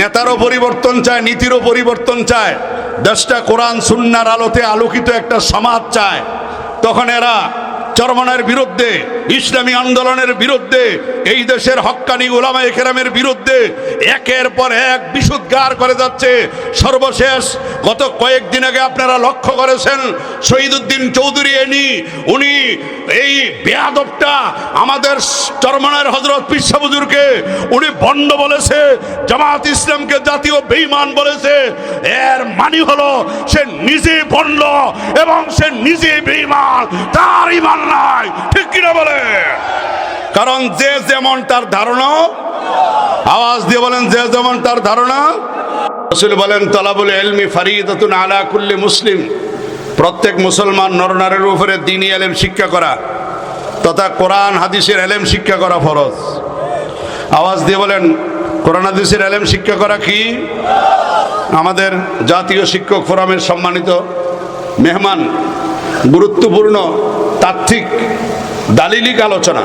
নেতারও পরিবর্তন চায়, নীতিরও পরিবর্তন চায়। দশটা কোরআন, সুন্নার আলোতে আলোকিত একটা সমাজ চায়। তখন এরা চরমনের বিরুদ্ধে, ইসলামী আন্দোলনের বিরুদ্ধে, এই দেশের হক্কানি ওলামা একেরামের বিরুদ্ধে একের পর এক বিশুদ্ধার করে যাচ্ছে। সর্বশেষ গত কয়েকদিন আগে আপনারা লক্ষ্য করেছেন, শহীদুদ্দিন চৌধুরী এনি, উনি এই বেয়াদবটা আমাদের চরমনের হজরত পিসাবুজুরকে উনি বন্ড বলেছে জামাত ইসলামকে জাতীয় বেঈমান বলেছে। এর মানি হলো, সে নিজে বন্ড এবং সে নিজে বেঈমান, তার ইমান নাই। ঠিক কিনা বলে? কারণ যে যেমন তার ধারণা, আওয়াজ দিয়ে বলেন যে যেমন তার ধারণা, রসুল বলেন, তলাবুল এলমি ফারিদাতুন আলা কুল্লি মুসলিম। প্রত্যেক মুসলমান নরনারের উপরে দিনী এলেম শিক্ষা করা, তথা কোরআন, হাদিসের এলেম শিক্ষা করা ফরজ। আওয়াজ দিয়ে বলেন, কোরআন, হাদিসের এলেম শিক্ষা করা কি? আমাদের জাতীয় শিক্ষক ফোরামের সম্মানিত মেহমান গুরুত্বপূর্ণ তাত্ত্বিক দালিলিক আলোচনা,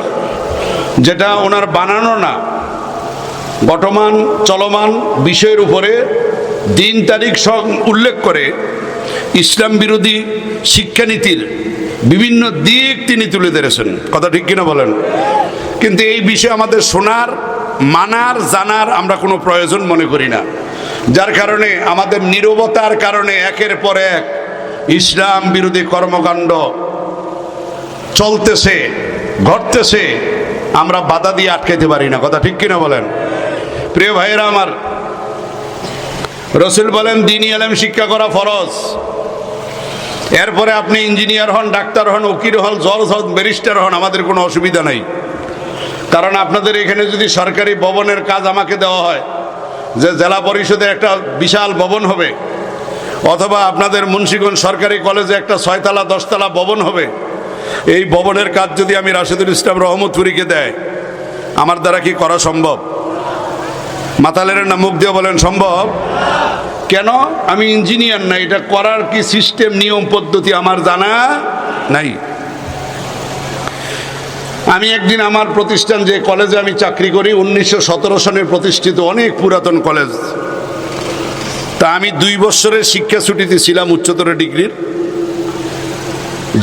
যেটা ওনার বানানো না। বর্তমান চলমান বিষয়ের উপরে দিন তারিখ সব উল্লেখ করে ইসলাম বিরোধী শিক্ষানীতির বিভিন্ন দিক তিনি তুলে ধরেছেন। কথা ঠিক কিনা বলেন? কিন্তু এই বিষয়ে আমাদের শোনার, মানার, জানার আমরা কোনো প্রয়োজন মনে করি না। যার কারণে আমাদের নীরবতার কারণে একের পর এক ইসলাম বিরোধী কর্মকাণ্ড চলতেছে, ঘটতেছে, আমরা বাধা দিয়ে আটকাইতে পারি না। কথা ঠিক কিনা বলেন? প্রিয় ভাইয়েরা আমার, রসুল বলেন, দিনী আলেম, শিক্ষা করা ফরজ। এরপরে আপনি ইঞ্জিনিয়ার হন, ডাক্তার হন, উকিল হন, জজ হন, ব্যারিস্টার হন, আমাদের কোনো অসুবিধা নাই। কারণ আপনাদের এখানে যদি সরকারি ভবনের কাজ আমাকে দেওয়া হয়, যে জেলা পরিষদে একটা বিশাল ভবন হবে অথবা আপনাদের মুন্সিগঞ্জ সরকারি কলেজে একটা ছয়তলা, দশতলা ভবন হবে। এই ভবনের কাজ যদি আমি রাশেদুল ইসলাম রহমতপুরীকে দেয়, আমার দ্বারা কি করা সম্ভব? মাতালের না মুখ দিয়ে বলেন, সম্ভব? কেন? আমি ইঞ্জিনিয়ার না, এটা করার কি সিস্টেম, নিয়ম, পদ্ধতি আমার জানা নাই। আমি একদিন আমার প্রতিষ্ঠান যে কলেজে আমি চাকরি করি, উনিশশো সতেরো সনে প্রতিষ্ঠিত অনেক পুরাতন কলেজ। তা আমি দুই বছরের শিক্ষা ছুটিতে ছিলাম উচ্চতর ডিগ্রির।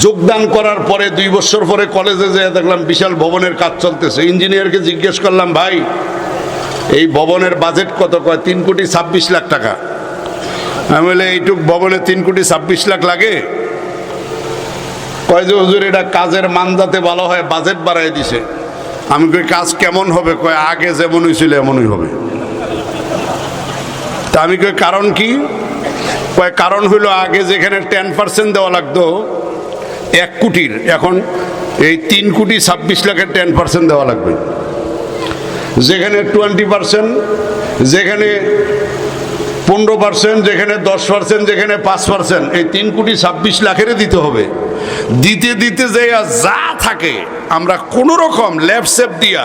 যোগদান করার পরে দুই বছর পরে কলেজে যেয়ে দেখলাম বিশাল ভবনের কাজ চলতেছে। ইঞ্জিনিয়ারকে জিজ্ঞেস করলাম, ভাই, এই ভবনের বাজেট কত? কয়, তিন কোটি ছাব্বিশ লাখ টাকা। আমি বলে এইটুক ভবনে তিন কোটি ছাব্বিশ লাখ লাগে? কয় যে, হুজুর, এটা কাজের মান যাতে ভালো হয়, বাজেট বাড়াই দিছে। আমি কই, কাজ কেমন হবে? কয়, আগে যেমন হয়েছিল এমনই হবে। তা আমি কই, কারণ কি? কারণ হইল আগে যেখানে টেন পার্সেন্ট দেওয়া লাগতো, এক কোটির, এখন এই তিন কোটি ছাব্বিশ লাখের টেন পার্সেন্ট দেওয়া লাগবে। যেখানে টোয়েন্টি পার্সেন্ট যেখানে পনেরো পার্সেন্ট যেখানে দশ পার্সেন্ট যেখানে পাঁচ পার্সেন্ট এই তিন কোটি ছাব্বিশ লাখেরই দিতে হবে। দিতে দিতে যে যা থাকে, আমরা কোনো রকম ল্যাব সেপ দিয়া,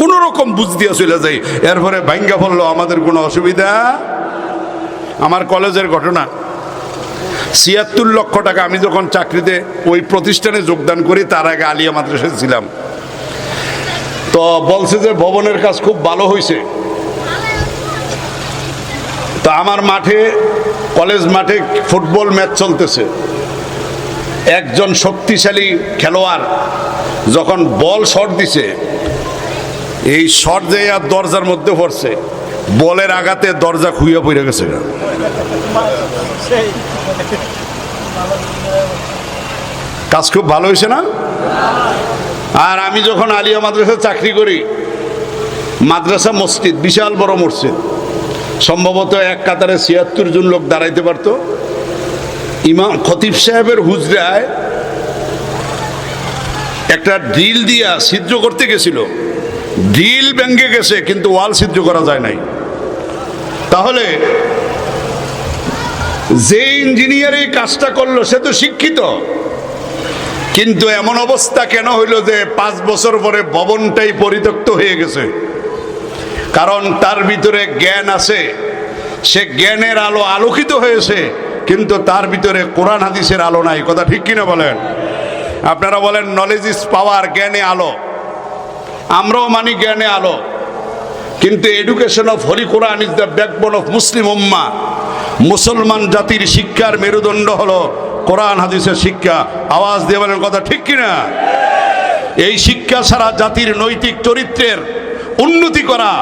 কোনো রকম বুঝ দিয়া চলে যাই। এরপরে ভাঙ্গা পড়ল আমাদের কোনো অসুবিধা আমার কলেজের ঘটনা। ছিয়াত্তর লক্ষ টাকা আমি যখন চাকরিতে ওই প্রতিষ্ঠানে যোগদান করি, তার আগে আলিয়া মাদ্রাসায় ছিলাম। তো বলছে যে ভবনের কাজ খুব ভালো হয়েছে তো আমার মাঠে, কলেজ মাঠে ফুটবল ম্যাচ চলতেছে। একজন শক্তিশালী খেলোয়াড় যখন বল শট দিছে, এই শট যে আর দরজার মধ্যে পড়ছে। বলের আঘাতে দরজা খুইয়া পড়ে গেছে। কাজ খুব ভালো হয়েছে না? আর আমি যখন আলিয়া মাদ্রাসা চাকরি করি, মাদ্রাসা মসজিদ, বিশাল বড় মসজিদ। সম্ভবত এক কাতারে ছিয়াত্তর জন লোক দাঁড়াইতে পারতো। ইমাম খতিব সাহেবের হুজরায় একটা ড্রিল দিয়া ছিদ্র করতে গেছিল। ড্রিল ব্যাঙ্গে গেছে, কিন্তু ওয়াল ছিদ্র করা যায় নাই। তাহলে যে ইঞ্জিনিয়ার এই কাজটা করল, সে তো শিক্ষিত। কিন্তু এমন অবস্থা কেন হইল যে পাঁচ বছর পরে ভবনটাই পরিত্যক্ত হয়ে গেছে? কারণ তার ভিতরে জ্ঞান আছে। সে জ্ঞানের আলো আলোকিত হয়েছে, কিন্তু তার ভিতরে কোরআন হাদিসের আলো নাই। কথা ঠিক কিনা বলেন? আপনারা বলেন নলেজ ইজ পাওয়ার জ্ঞানে আলো। আমরাও মানি জ্ঞানে আলো। কিন্তু education of Holy Quran is the backbone of Muslim ummah মুসলমান জাতির শিক্ষার মেরুদণ্ড হলো কোরআন, হাদিসের শিক্ষা। আওয়াজ বলেন কথা ঠিক কিনা? এই শিক্ষা ছাড়া জাতির নৈতিক চরিত্রের উন্নতি করা,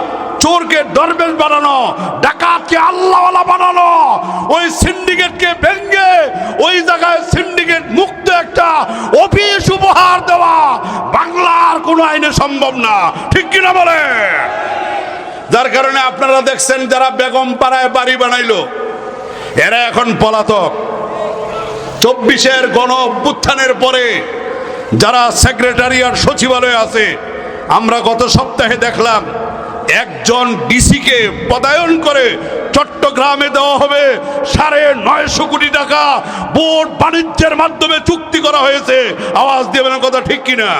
চোরকে দরবেশ বানানো, ডাকাতকে আল্লাহওয়ালা বানানো, ওই সিন্ডিকেটকে ভেঙ্গে, ওই জায়গায় সিন্ডিকেট মুক্ত একটা অফিস উপহার দেওয়া, বাংলার কোনো আইনে সম্ভব না। ঠিক কিনা বলে? যার কারণে আপনারা দেখছেন যারা বেগম পাড়ায় বাড়ি বানাইলো, এরা এখন পলাতক। চব্বিশের গণ অভ্যুত্থানের পরে যারা সেক্রেটারিয়ার সচিবালয়ে আছে, আমরা গত সপ্তাহে দেখলাম একজন ডিসিকে পদায়ন করে চট্টগ্রামে দেওয়া হবে সাড়ে নয়শো কোটি টাকা বোর্ড বাণিজ্যের মাধ্যমে চুক্তি করা হয়েছে। আওয়াজ দেবেন কথা ঠিক কিনা?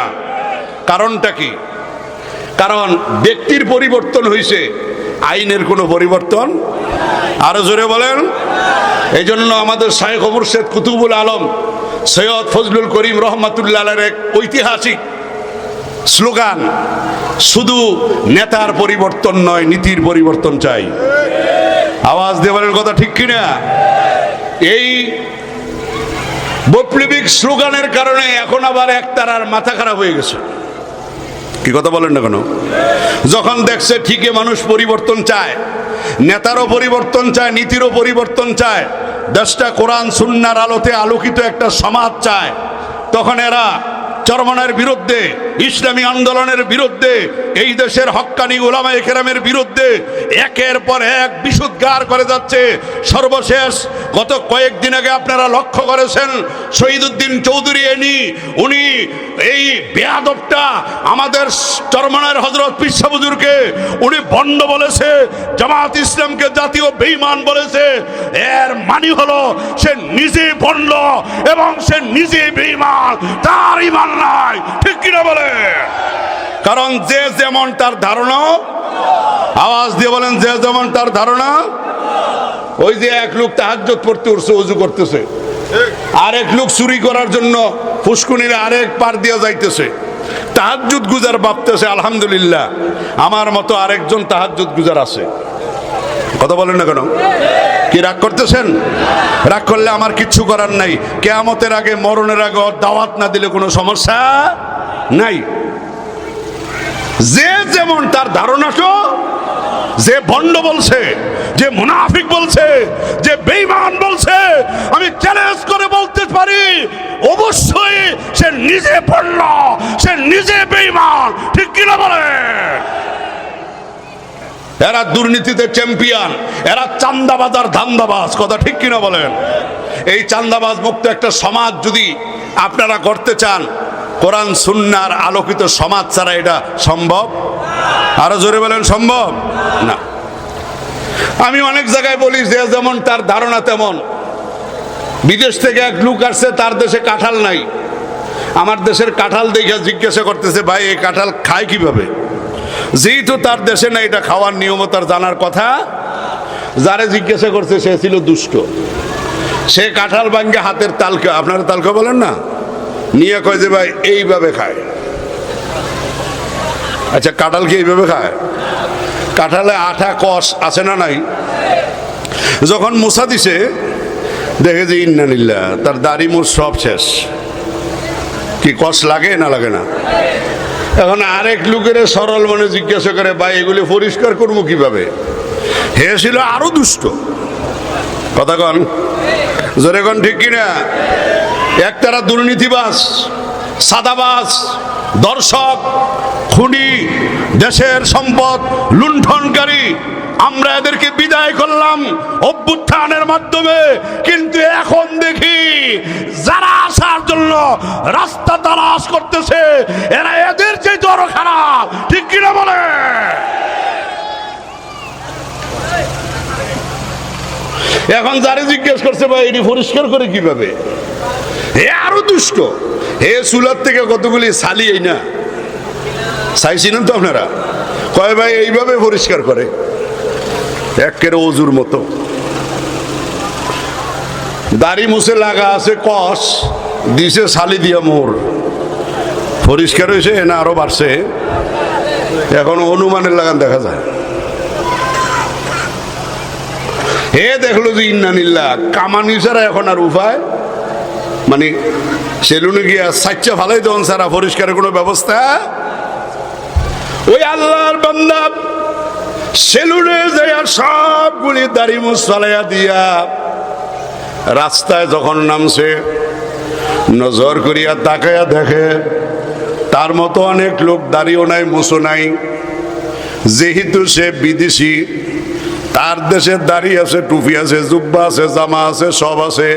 কারণটা কি? কারণ ব্যক্তির পরিবর্তন হয়েছে আইনের কোনো পরিবর্তন? আরও জোরে বলেন। এই জন্য আমাদের শাহেখ মুর্শেদ কুতুবুল আলম, সৈয়দ ফজলুল করিম রহমাতুল্লাহ এক ঐতিহাসিক স্লোগান, শুধু নেতার পরিবর্তন নয়, নীতির পরিবর্তন চাই। আওয়াজ দেওয়ার কথা ঠিক কিনা? এই বৈপ্লবিক স্লোগানের কারণে এখন আবার একতারার মাথা খারাপ হয়ে গেছে। কি কথা বলেন না কেন? যখন দেখছে ঠিকই মানুষ পরিবর্তন চায়, নেতারও পরিবর্তন চায়, নীতিরও পরিবর্তন চায়, দশটা কোরআন, সুন্নার আলোতে আলোকিত একটা সমাজ চায়, তখন এরা চরমনের বিরুদ্ধে, ইসলামী আন্দোলনের বিরুদ্ধে, এই দেশের হক্কানি ওলামা কেরামের বিরুদ্ধে একের পর এক বিশুদ্ধার করে যাচ্ছে। সর্বশেষ গত কয়েকদিন আগে আপনারা লক্ষ্য করেছেন, শহীদুদ্দিন চৌধুরী এনি, উনি এই বেয়াদবটা আমাদের চরমনের হজরত পিসাবুজুরকে উনি বন্ড বলেছে জামাত ইসলামকে জাতীয় বেঈমান বলেছে। এর মানি হলো, সে নিজে বন্ড এবং সে নিজে বেঈমান, তার ইমান নাই। ঠিক কিনা বলে? কারণ যে যেমন তার ধারণা, আওয়াজ দিয়ে বলেন, যে যেমন তার ধারণা, ওই যে এক লোক তাহাজ্জত পড়তে উঠছে, উজু করতেছে। আরেক লোক চুরি করার জন্য ফুসকুনির আরেক পার দিয়ে যাইতেছে। তাহাজ্জুদ গুজার ভাবতেছে, আলহামদুলিল্লাহ, আমার মতো আরেকজন তাহাজ্জুদ গুজার আছে। কথা বলেন না কেন? কি রাগ করতেছেন? রাগ করলে আমার কিচ্ছু করার নাই। কেয়ামতের আগে, মরণের আগে দাওয়াত না দিলে কোনো সমস্যা নাই। যে যেমন তার ধারণা তো যে বন্ড বলছে, যে মুনাফিক বলছে, যে বেঈমান বলছে, আমি চ্যালেঞ্জ করে বলতে পারি, অবশ্যই সে নিজে পড়ল সে নিজে বেঈমান। ঠিক কিনা বলে এরা দুর্নীতিতে চ্যাম্পিয়ন এরা চান্দাবাজ আর ধান্দাবাজ, কথা ঠিক কিনা বলেন? এই চান্দাবাজ মুক্ত একটা সমাজ যদি আপনারা করতে চান, কোরআন, সুন্নার আলোকিত সমাজ ছাড়া এটা সম্ভব? আরও জোরে বলেন, সম্ভব? না। আমি অনেক জায়গায় বলি যে যেমন তার ধারণা তেমন। বিদেশ থেকে এক লোক আসছে, তার দেশে কাঁঠাল নাই। আমার দেশের কাঁঠাল দেখে জিজ্ঞাসা করতেছে, ভাই, এই কাঁঠাল খায় কীভাবে? যেহেতু তার দেশে না, এটা খাওয়ার নিয়ম তার জানার কথা। যারে জিজ্ঞাসা করছে, সে ছিল দুষ্ট। সে কাঁঠাল ভাঙ্গে হাতের তালকা, আপনারা তালকা বলেন না? নিয়ে কয় যে, ভাই, এইভাবে খায়। আচ্ছা কাঁঠাল কি এইভাবে খায়? কাঁঠালে আঠা কষ আছে না নাই? যখন মুসা দিছে, দেখে যে ইন্নানিল্লা তার দাড়ি মুর সব শেষ। কি কষ লাগে না লাগে না? এখন আরেক লোকের সরল মনে জিজ্ঞাসা করে, ভাই, এগুলি পরিষ্কার করব কীভাবে? হে ছিল আরও দুষ্ট। কথা কন। জোরে কন, ঠিক কিনা একতারা দুর্নীতিবাস সাদাবাস দর্শক, খুনি, দেশের সম্পদ লুণ্ঠনকারী আমরা এদেরকে বিদায় করলাম অভ্যুত্থানের মাধ্যমে। কিন্তু এখন দেখি, যারা আসার জন্য রাস্তা তালাশ করতেছে, এরা এদের যে জ্বর খারাপ। ঠিক কিনা বলে? এখন যারে জিজ্ঞেস করছে, ভাই, এটি পরিষ্কার করে কীভাবে? হে আরও দুষ্ট। হে চুলার থেকে কতগুলি সালি এই না? চাইছিলেন তো আপনারা? কয়, ভাই, এইভাবে পরিষ্কার করে। একের অজুর মতো। দাড়ি মুছে লাগা আছে কস, দিছে শালি দিয়া মোর। পরিষ্কার হয়েছে, না আরও বাড়ছে। এখন অনুমানের লাগান দেখা যায়। হে দেখল যে ইন্নানিল্লা কামানি ছাড়া এখন আর উপায়? মানে সেলুনে গিয়া সাচ্চা ভালোই দন সারা পরিষ্কারের কোনো ব্যবস্থা? ওই আল্লাহর বান্দা সেলুনে যাইয়া সবগুলি দাড়ি মুছ ফালাইয়া দিয়া রাস্তায় যখন নামছে, নজর করিয়া তাকাইয়া দেখে, তার মতো অনেক লোক দাঁড়িয়েও নাই মুসো নাই। যেহেতু সে বিদেশি, তার দেশে দাড়ি আছে, টুপি আছে, জুব্বা আছে, জামা আছে, সব আছে।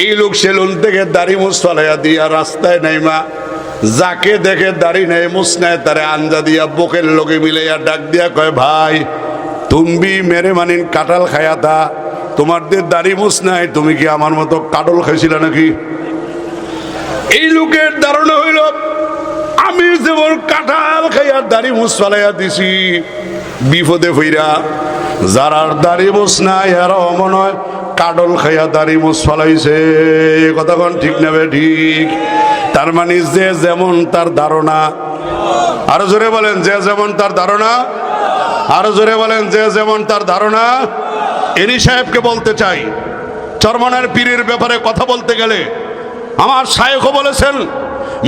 এই লোক সেলুন থেকে দাড়ি মুছ ফালাইয়া দিয়া রাস্তায় নাইমা যাকে দেখে দাড়ি নেয় তারে আঞ্জা দিয়া বুকের লোকে মিলাইয়া ডাক দিয়া কয়, ভাই তুমি মেরে মানিন কাটাল খায়া তা। তোমারদের দাড়ি মুছ নাই, তুমি কি আমার মতো কাটল খাইছিলে নাকি? এই লোকের ধারণা হইল, আমি যেমন কাঁঠাল খাইয়া দাড়ি মুছ ফালাইয়া দিছি, বিপদে ফইরা যারার দাড়ি মুছ নাই এরাও মনে হয় কাডল খাইয়া দাড়ি মুছ ফালাইছে কোন ঠিক নেবে ঠিক? তার মানে যে যেমন তার ধারণা। আরও জোরে বলেন, যে যেমন তার ধারণা। আরও জোরে বলেন, যে যেমন তার ধারণা। এনি সাহেবকে বলতে চাই, চরমনের পীরের ব্যাপারে কথা বলতে গেলে। আমার শায়েখও বলেছেন,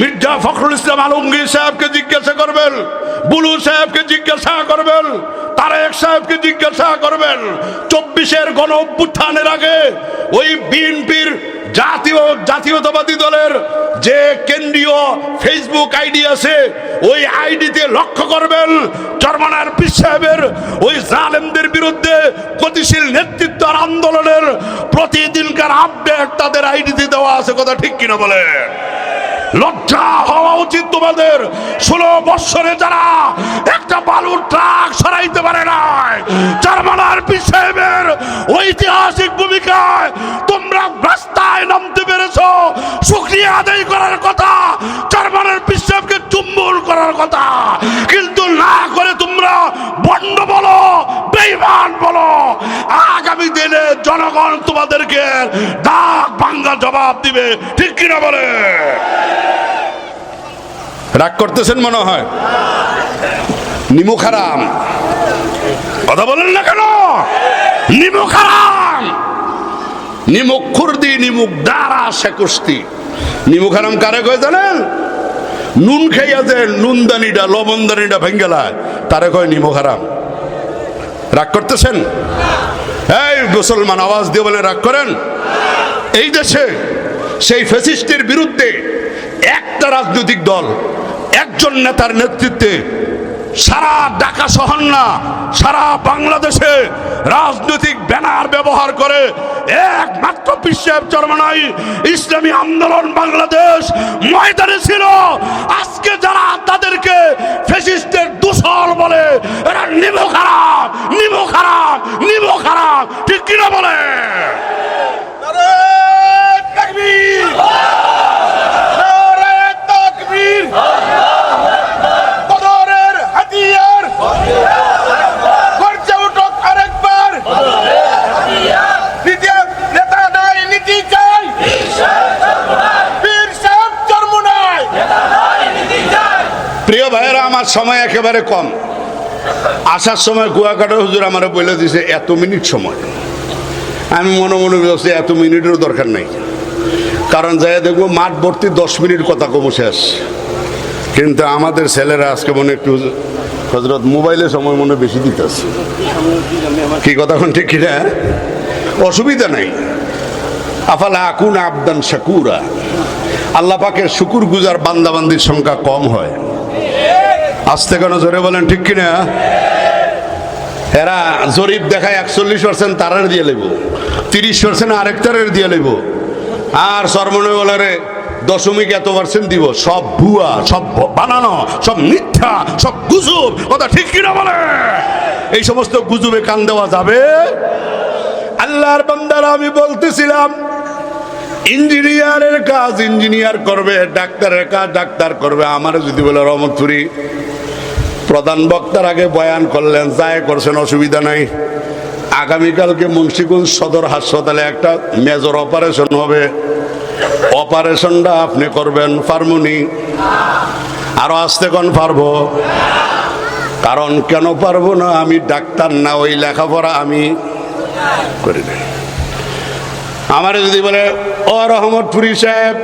মির্জা ফখরুল ইসলাম আলমগীর সাহেবকে জিজ্ঞাসা করবেন, বুলু সাহেবকে জিজ্ঞাসা করবেন তারেক সাহেবকে জিজ্ঞাসা করবেন, চব্বিশের গণ অভ্যুত্থানের আগে ওই বিএনপির জাতীয়, জাতীয়তাবাদী দলের যে কেন্দ্রীয় ফেসবুক আইডি আছে, ওই আইডিতে লক্ষ্য করবেন, চরমানার পীর সাহেবের ওই জালেমদের বিরুদ্ধে গতিশীল নেতৃত্ব আর আন্দোলনের প্রতিদিনকার আপডেট তাদের আইডিতে দেওয়া আছে, কথা ঠিক কিনা বলে লজ্জা হওয়া উচিত তোমাদের। ষোলো বৎসরে যারা একটা বালুর ট্রাক সরাইতে পারে নাই, জার্মানার পীর সাহেবের ঐতিহাসিক ভূমিকায় তোমরা রাস্তায় নামতে পেরেছ। শুক্রিয়া আদায় করার কথা, জার্মানের বিশ্বকে চুম্বন করার কথা। কিন্তু না করে তোমরা বেইমান বলো। আগামী দিনে জনগণ তোমাদেরকে ডাক ভাঙ্গা জবাব দিবে। ঠিক কিনা বলে? রাগ করতেছেন মনে হয়? নিমু খারাম। কথা বলেন না কেন? নিমু খারাম। নিমুখ খুরদি নিমুখ দ্বারা সে কুস্তি। নিমু খারাম কারে কয় জানেন? নুন খাইয়া যে নুনদানিটা লবণদানিটা ভেঙ্গেলায় তারে কয় নিমু খারাম। রাগ করতেছেন? এই মুসলমান আওয়াজ দিয়ে বলে রাগ করেন। এই দেশে সেই ফেসিস্টের বিরুদ্ধে একটা রাজনৈতিক দল, একজন নেতার নেতৃত্বে সারা ঢাকা শহর না সারা বাংলাদেশে রাজনৈতিক ব্যানার ব্যবহার করে একমাত্র বিশ্বের চরমানাই ইসলামী আন্দোলন বাংলাদেশ ময়দানে ছিল। আজকে যারা তাদেরকে ফেসিস্টের দূষণ বলে এরা নিমো খারাপ নিমো খারাপ নিমো খারাপ ঠিক কিনা বলে? তাকবীর। তাকবীর বদরের হাতিয়ার গর্জে উঠুক আরেকবার দ্বিতীয় নেতা নাই নীতি চাই বীর সাহেব জন্ম নাই প্রিয় ভাইয়েরা আমার সময় একেবারে কম। আসার সময় কুয়াকাটা হুজুর আমার বলে দিছে, এত মিনিট সময়। আমি মনে মনে বলছি, এত মিনিটেরও দরকার নাই। কারণ যাই দেখব, মাঠ ভর্তি দশ মিনিট কথা কমে শেষ। কিন্তু আমাদের ছেলেরা আজকে মনে একটু হজরত মোবাইলে সময় মনে বেশি দিতেছে। কি কথা কোন ঠিক কিনা? অসুবিধা নাই। আফালা আকুন আবদান শাকুরা। আল্লাহ পাকের শুকুর গুজার বান্দাবান্দির সংখ্যা কম হয়। আসতে কেন জোরে বলেন, ঠিক কিনা? এরা জরিপ দেখায় একচল্লিশ পার্সেন্ট তারার দিয়ে লেব, তিরিশ পার্সেন্ট আরেক আরেকটারের দিয়ে লেব। আর সরমনে বলারে দশমিক এত পার্সেন্ট দিব, সব ভুয়া, সব বানানো, সব মিথ্যা, সব গুজব, কথা ঠিক কিনা বলে? এই সমস্ত গুজবে কান দেওয়া যাবে? আল্লাহর বান্দারা আমি বলতেছিলাম, ইঞ্জিনিয়ারের কাজ ইঞ্জিনিয়ার করবে, ডাক্তারের কাজ ডাক্তার করবে, আমার যদি বলে রহমতপুরি প্রধান বক্তার আগে বয়ান করলেন যায় করছেন, অসুবিধা নাই। আগামীকালকে মুন্সিগঞ্জ সদর হাসপাতালে একটা মেজর অপারেশন হবে। অপারেশনটা আপনি করবেন ফার্মুনি। আরও আসতে কোন পারব? কারণ কেন পারব না, আমি ডাক্তার না, ওই লেখাপড়া আমি করি নাই। আমারে যদি বলে, ও রহমতপুরি সাহেব,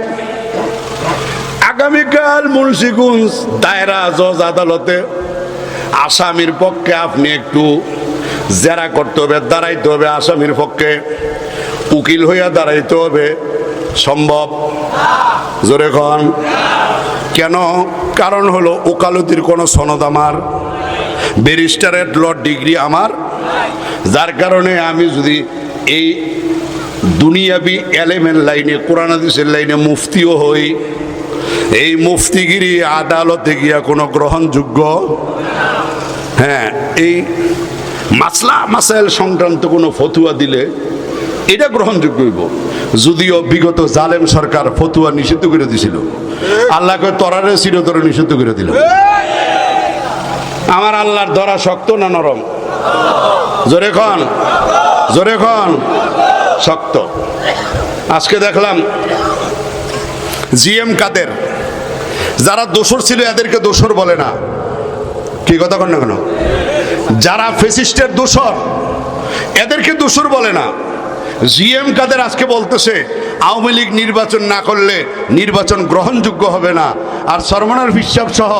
আগামীকাল মুন্সিগঞ্জ দায়রা জজ আদালতে আসামির পক্ষে আপনি একটু জেরা করতে হবে, দাঁড়াইতে হবে আসামির পক্ষে। উকিল হইয়া দাঁড়াইতে হবে। সম্ভব? জোরে খন কেন? কারণ হলো ওকালতির কোনো সনদ আমার, ব্যারিস্টারের ল ডিগ্রি আমার। যার কারণে আমি যদি এই দুনিয়াবি এলেমের লাইনে, কোরআন হাদিসের লাইনে মুফতিও হই, এই মুফতিগিরি আদালতে গিয়া কোনো গ্রহণযোগ্য হ্যাঁ এই মাসলা, মাসাইল সংক্রান্ত কোনো ফতুয়া দিলে এটা গ্রহণযোগ্য হইব। যদিও বিগত জালেম সরকার ফতুয়া নিষিদ্ধ করে দিছিল। আল্লাহকে তরারে চিরতরে নিষিদ্ধ করে দিল। আমার আল্লাহর ধরা শক্ত না নরম? জোরে খন জোরে খন শক্ত। আজকে দেখলাম জিএম কাদের, যারা দোসর ছিল এদেরকে দোসর বলে না। কি কথা কন না কেন? যারা ফেসিস্টের দোষর, এদেরকে দোষর বলে না। জিএম কাদের আজকে বলতেছে আওয়ামী লীগ নির্বাচন না করলে নির্বাচন গ্রহণযোগ্য হবে না। আর সরমনার বিশ্বাস সহ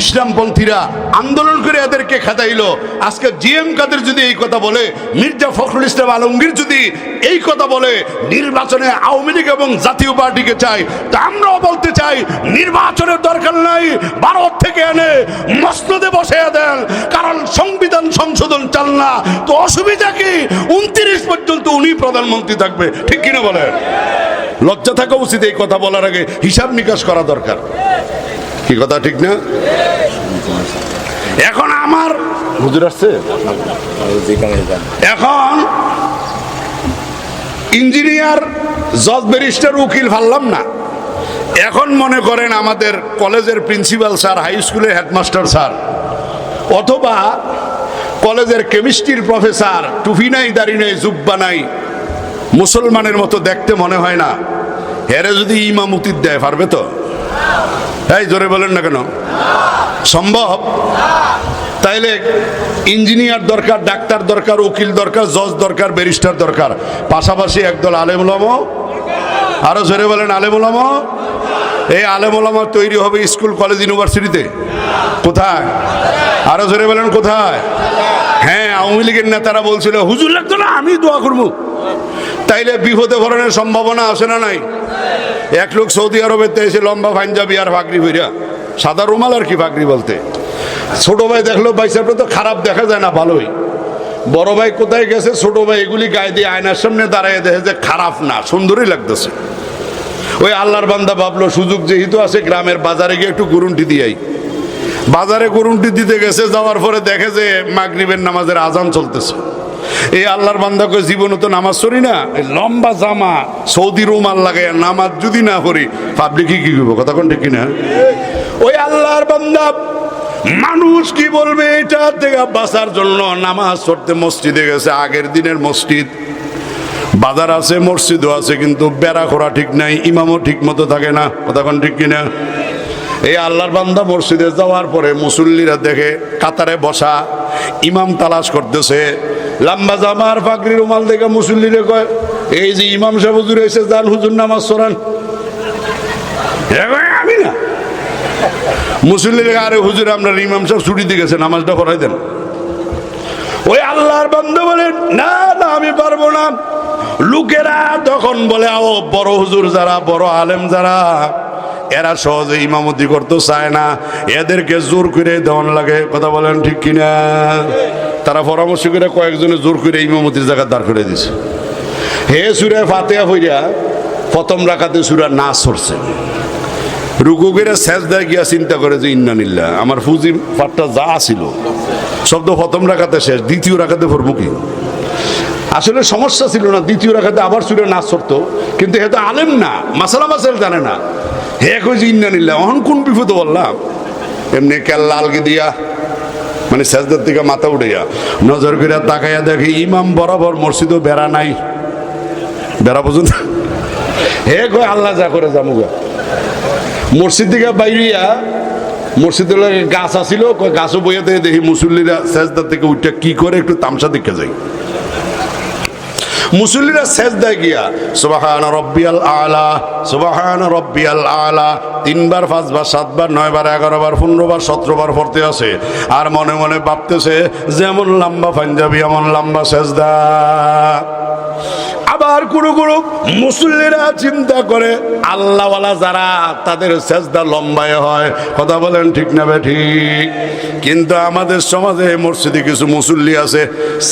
ইসলামপন্থীরা আন্দোলন করে এদেরকে খেদাইলো। আজকে জিএম কাদের যদি এই কথা বলে, মির্জা ফখরুল ইসলাম আলমগীর যদি এই কথা বলে, নির্বাচনে আওয়ামী লীগ এবং জাতীয় পার্টিকে চাই, তা আমরাও বলতে চাই, নির্বাচনের দরকার নাই, ভারত থেকে এনে মসনদে বসে দেন। কারণ সংবিধান সংশোধন চাল না। তো অসুবিধা কি? উনত্রিশ পর্যন্ত উনি প্রধানমন্ত্রী থাকবে। ঠিক কিনা বলেন? লজ্জা থাকা উচিত এই কথা বলার আগে হিসাব নিকাশ করা দরকার। কি কথা ঠিক না? এখন আমার হুজুর আসছে? এখন ইঞ্জিনিয়ার জজ ব্যারিস্টার উকিল পারলাম না। এখন মনে করেন আমাদের কলেজের প্রিন্সিপাল স্যার হাই স্কুলের হেডমাস্টার স্যার অথবা কলেজের কেমিস্ট্রির প্রফেসর টুফি নাই দাড়ি নেই জুব্বা নাই মুসলমানের মতো দেখতে মনে হয় না। হেরে যদি ইমামুতির দেয়, পারবে তো? এই জোরে বলেন না কেন? সম্ভব? তাইলে ইঞ্জিনিয়ার দরকার, ডাক্তার দরকার, উকিল দরকার, জজ দরকার, ব্যারিস্টার দরকার। পাশাপাশি একদল আলেমুলাম আরও জোরে বলেন আলেমুলাম এই আলেমুলামা তৈরি হবে স্কুল, কলেজ, ইউনিভার্সিটিতে। কোথায়? আরও জোরে বলেন, কোথায়? হ্যাঁ আওয়ামী লীগের নেতারা বলছিল, হুজুর লাগতো না আমি দোয়া করব। তাইলে বিপদে ভরণের সম্ভাবনা আছে না নাই? এক লোক সৌদি আরবের এসে লম্বা পাঞ্জাবি আর ভাগরি ভইরা সাদা রুমাল আর কি ভাগরি বলতে? ছোট ভাই দেখল বাইসাপটা তো খারাপ দেখা যায় না, ভালোই। বড় ভাই কোথায় গেছে? ছোট ভাই এগুলি গায়ে দিয়ে আয়নার সামনে দাঁড়ায় দেখে যে খারাপ না, সুন্দরই লাগতেছে। ওই আল্লাহর বান্দা ভাবলো, সুযোগ যেহেতু আছে, গ্রামের বাজারে গিয়ে একটু গুরুন্টি দিয়াই বাজারে গুরুন্টি দিতে গেছে, যাওয়ার পরে দেখে যে মাগরিবের নামাজের আজান চলতেছে। এই আল্লাহর বান্দাকে জীবনে তো নামাজ পড়ি না। লম্বা জামা, সৌদি রুমাল লাগাই নামাজ যদি না পড়ি পাবলিকই কি করব কথা কোন ঠিক কিনা? ওই আল্লাহর বান্দা, মানুষ কি বলবে এটা থেকে বাঁচার জন্য নামাজ পড়তে মসজিদে গেছে, আগের দিনের মসজিদ। বাজার আছে, মসজিদও আছে, কিন্তু বেড়া খোরা ঠিক নাই, ইমামও ঠিক মতো থাকে না। কথা কোন ঠিক কিনা? এই আল্লাহর বান্দা মসজিদে যাওয়ার পরে মুসল্লিরা দেখে, কাতারে বসা, ইমাম তালাশ করতেছে। লাম্বা জামার ফাকরি রুমাল দেখে মুসল্লিরে কয়, এই যে ইমাম সাহেব হুজুর এসে যান হুজুর নামাজ সরান আমি না। মুসল্লিরা আরে হুজুর, আপনার ইমাম সাহেব দিয়ে গেছে, নামাজটা পড়াই দেন। ওই আল্লাহর বান্দা বলেন না না, আমি পারব না। লোকেরা তখন বলে ও বড় হুজুর যারা, বড় আলেম যারা, এরা সহজে ইমামতি করতে চায় না। এদেরকে জোর করে দেওয়ান লাগে। কথা বলেন ঠিক কিনা? তারা পরামর্শ করে কয়েকজনে জোর করে ইমামতির জায়গা দাঁড় করে দিছে হে সুরে ফাতেহা হইয়া প্রথম রাখাতে সুরা না সরছে রুকু করে শেষ দেয় গিয়া চিন্তা করে যে ইন্নানিল্লা আমার ফুজি পাটটা যা ছিল শব্দ প্রথম রাখাতে শেষ, দ্বিতীয় রাখাতে পড়ব কি? আসলে সমস্যা ছিল না, দ্বিতীয় রাখাতে আবার সুরে নাচ করতো কিন্তু হে তো আলেম না, মাসালা মাসাল জানে না। হে কই কইছে ইন্নানিল্লা অহন কোন বিপদে বললাম, এমনি কেল্লা লালকে দিয়া মানে সেজদার থেকে মাথা উঠাইয়া নজর করে তাকাইয়া দেখে ইমাম বরাবর মসজিদও বেড়া নাই। বেড়া পর্যন্ত? হে কয়, আল্লাহ যা করে জামুগা মসজিদ থেকে বাইরিয়া মসজিদের গাছ আসিল গাছও বইয়াতে দেখি মুসল্লিরা সেজদার থেকে উঠে কি করে একটু তামসা দেখে যাই মুসল্লিরা শেষ দেয় গিয়া, সুবাহান রব্বিয়াল আলা, সুবাহান রব্বিয়াল আলা, তিনবার, পাঁচবার, সাতবার, নয়বার, এগারোবার বার সতেরোবার বার সতেরো বার পড়তে আছে। আর মনে মনে ভাবতেছে, যেমন লম্বা পাঞ্জাবি, এমন লম্বা সেজদা। আবার কোনো কোনো মুসল্লিরা চিন্তা করে, আল্লাহওয়ালা যারা তাদের সেজদা লম্বায় হয়, কথা বলেন ঠিক না ঠিক? কিন্তু আমাদের সমাজে মসজিদে কিছু মুসল্লি আছে,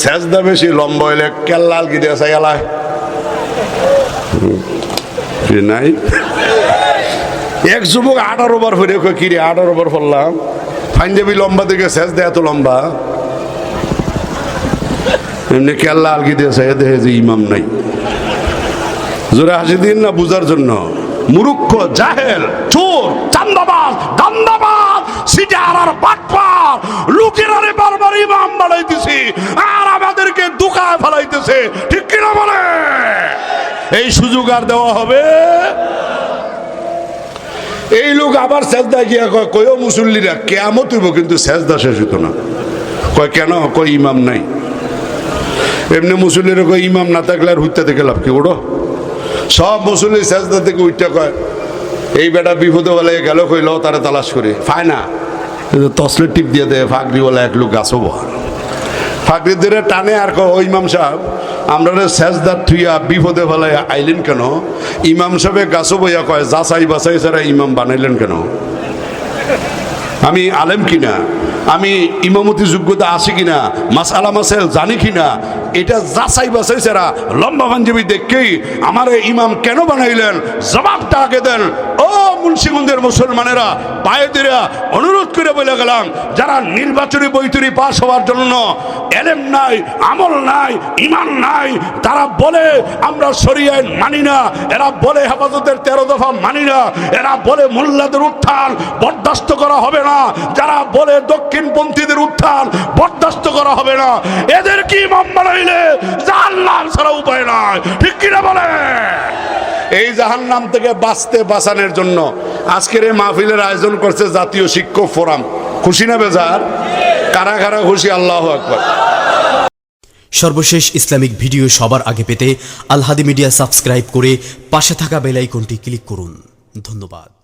সেজদা বেশি লম্বা হইলে কেল্লাল গিয়ে আছে এলায় নাই? এক যুবক আঠারো বার ফিরে কিরে, আঠারো বার ফেললাম। পাঞ্জাবি লম্বা দিকে শেষ দেয় এত লম্বা? এমনি কেল্লা আলগি দিয়েছে এ দেখে যে ইমাম নাই। জোরে হাসি দিন না বুঝার জন্য। মুরুক্ষ, জাহেল, চোর, চান্দাবাজ গান্দাবাজ সিটার আর বাটপার, লোকেরা রে বারবার ইমাম বানাইতেছি, আর আমাদেরকে দুকায় ফেলাইতেছে। ঠিক কিনা বলে? এই সুযোগ আর দেওয়া হবে? এই লোক আবার সেজদা গিয়া কয় কয়ও মুসল্লিরা কেমন হইব কিন্তু সেজদা শেষ হইতো না। কয়, কেন? কয়, ইমাম নাই। এমনি মুসল্লিরা কয়, ইমাম না থাকলে আর হুইতে থেকে লাভ কি? ওড়ো। সব মুসল্লি সেজদা থেকে উঠতে কয়, এই বেটা বিপদে বলে গেল কইল তারা তালাশ করে। পায় না। তসলে টিপ দিয়ে দেয় ফাঁকরি বলে এক লোক গাছও বহার ফাঁকরি ধরে টানে আর ও ইমাম সাহেব, আমরা সেজদার থুইয়া বিপদে ফেলায় আইলেন কেন? ইমাম সাহেব গাছও বইয়া কয় যাচাই বাছাই ছাড়া ইমাম বানাইলেন কেন? আমি আলেম কিনা? আমি ইমামতি যোগ্যতা আছে কিনা, মাসালা মাসাইল জানি কিনা, এটা যাচাই বাছাই ছাড়া লম্বা পাঞ্জাবি দেখকেই আমার ইমাম কেন বানাইলেন? জবাবটা আগে দেন। ও মুন্সিগঞ্জের মুসলমানেরা পায়েদেরা অনুরোধ করে বলে গেলাম, যারা নির্বাচনী বৈতরি পাশ হওয়ার জন্য এলেম নাই, আমল নাই, ইমান নাই, তারা বলে, আমরা সরিয়ে মানি না। এরা বলে, হেফাজতের তেরো দফা মানি না। এরা বলে, মোল্লাদের উত্থান বরদাস্ত করা হবে না। যারা বলে দক্ষিণপন্থীদের উত্থান বরদাস্ত করা হবে না। এদের কি ইমাম বানাইলে জাহান্নাম ছাড়া উপায় নাই। ঠিক কিনা বলে এই জাহান্নাম থেকে বাঁচতে, বাঁচানোর জন্য আজকের এই মাহফিলের আয়োজন করছে জাতীয় শিক্ষক ফোরাম। খুশি না বেজার? কারা কারা খুশি? আল্লাহ আকবর। সর্বশেষ ইসলামিক ভিডিও সবার আগে পেতে আলহাদি মিডিয়া সাবস্ক্রাইব করে পাশে থাকা বেল আইকনটি ক্লিক করুন। ধন্যবাদ।